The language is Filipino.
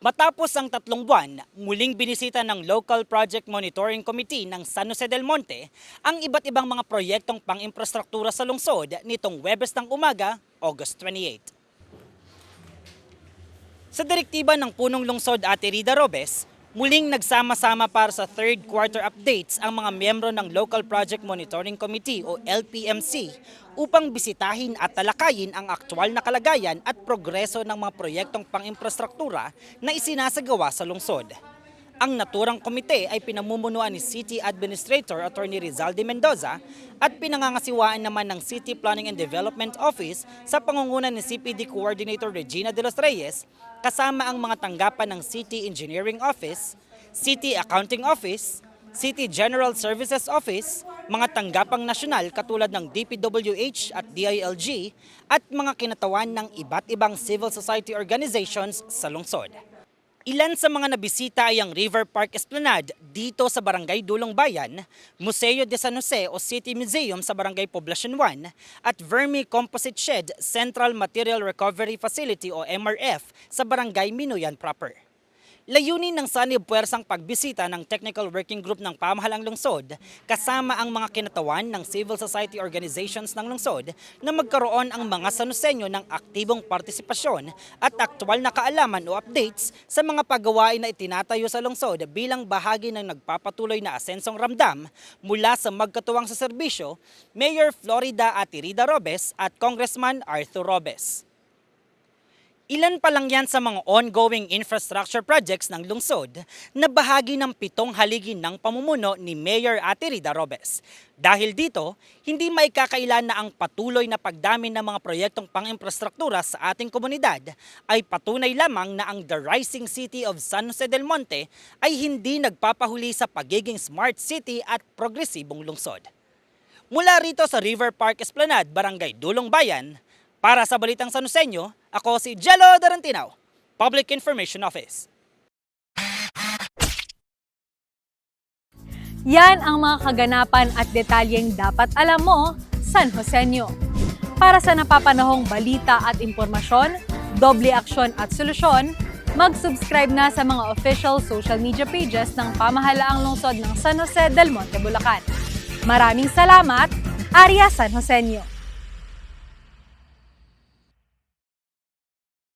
Matapos ang tatlong buwan, muling binisita ng Local Project Monitoring Committee ng San Jose del Monte ang iba't ibang mga proyektong pang-infrastruktura sa lungsod nitong Webes ng umaga, August 28. Sa direktiba ng punong lungsod Ate Rida Robes, muling nagsama-sama para sa third quarter updates ang mga miyembro ng Local Project Monitoring Committee o LPMC upang bisitahin at talakayin ang aktwal na kalagayan at progreso ng mga proyektong pang-infrastruktura na isinasagawa sa lungsod. Ang naturang komite ay pinamumunuan ni City Administrator Attorney Rizalde Mendoza at pinangangasiwaan naman ng City Planning and Development Office sa pangunguna ni CPD Coordinator Regina de los Reyes kasama ang mga tanggapan ng City Engineering Office, City Accounting Office, City General Services Office, mga tanggapang nasyonal katulad ng DPWH at DILG at mga kinatawan ng iba't ibang civil society organizations sa lungsod. Ilan sa mga nabisita ay ang River Park Esplanade dito sa Barangay Dulong Bayan, Museo de San Jose o City Museum sa Barangay Poblacion 1 at Vermi Composite Shed Central Material Recovery Facility o MRF sa Barangay Minuyan proper. Layunin ng sanib puwersang pagbisita ng Technical Working Group ng Pamahalang Lungsod kasama ang mga kinatawan ng civil society organizations ng lungsod na magkaroon ang mga sanusenyo ng aktibong partisipasyon at aktwal na kaalaman o updates sa mga paggawain na itinatayo sa lungsod bilang bahagi ng nagpapatuloy na asensong ramdam mula sa magkatuwang sa serbisyo, Mayor Florida Atirida Robes at Congressman Arthur Robes. Ilan pa lang yan sa mga ongoing infrastructure projects ng lungsod na bahagi ng pitong haligi ng pamumuno ni Mayor Ate Rida Robes. Dahil dito, hindi maikakailan na ang patuloy na pagdami ng mga proyektong pang-infrastruktura sa ating komunidad ay patunay lamang na ang The Rising City of San Jose del Monte ay hindi nagpapahuli sa pagiging smart city at progresibong lungsod. Mula rito sa River Park Esplanade, Barangay Dulong Bayan, para sa Balitang San Joseño, ako si Jello Darantinaw, Public Information Office. Yan ang mga kaganapan at detalyeng dapat alam mo, San Joseño. Para sa napapanahong balita at impormasyon, doble aksyon at solusyon, mag-subscribe na sa mga official social media pages ng pamahalaang lungsod ng San Jose del Monte, Bulacan. Maraming salamat, Arya San Joseño.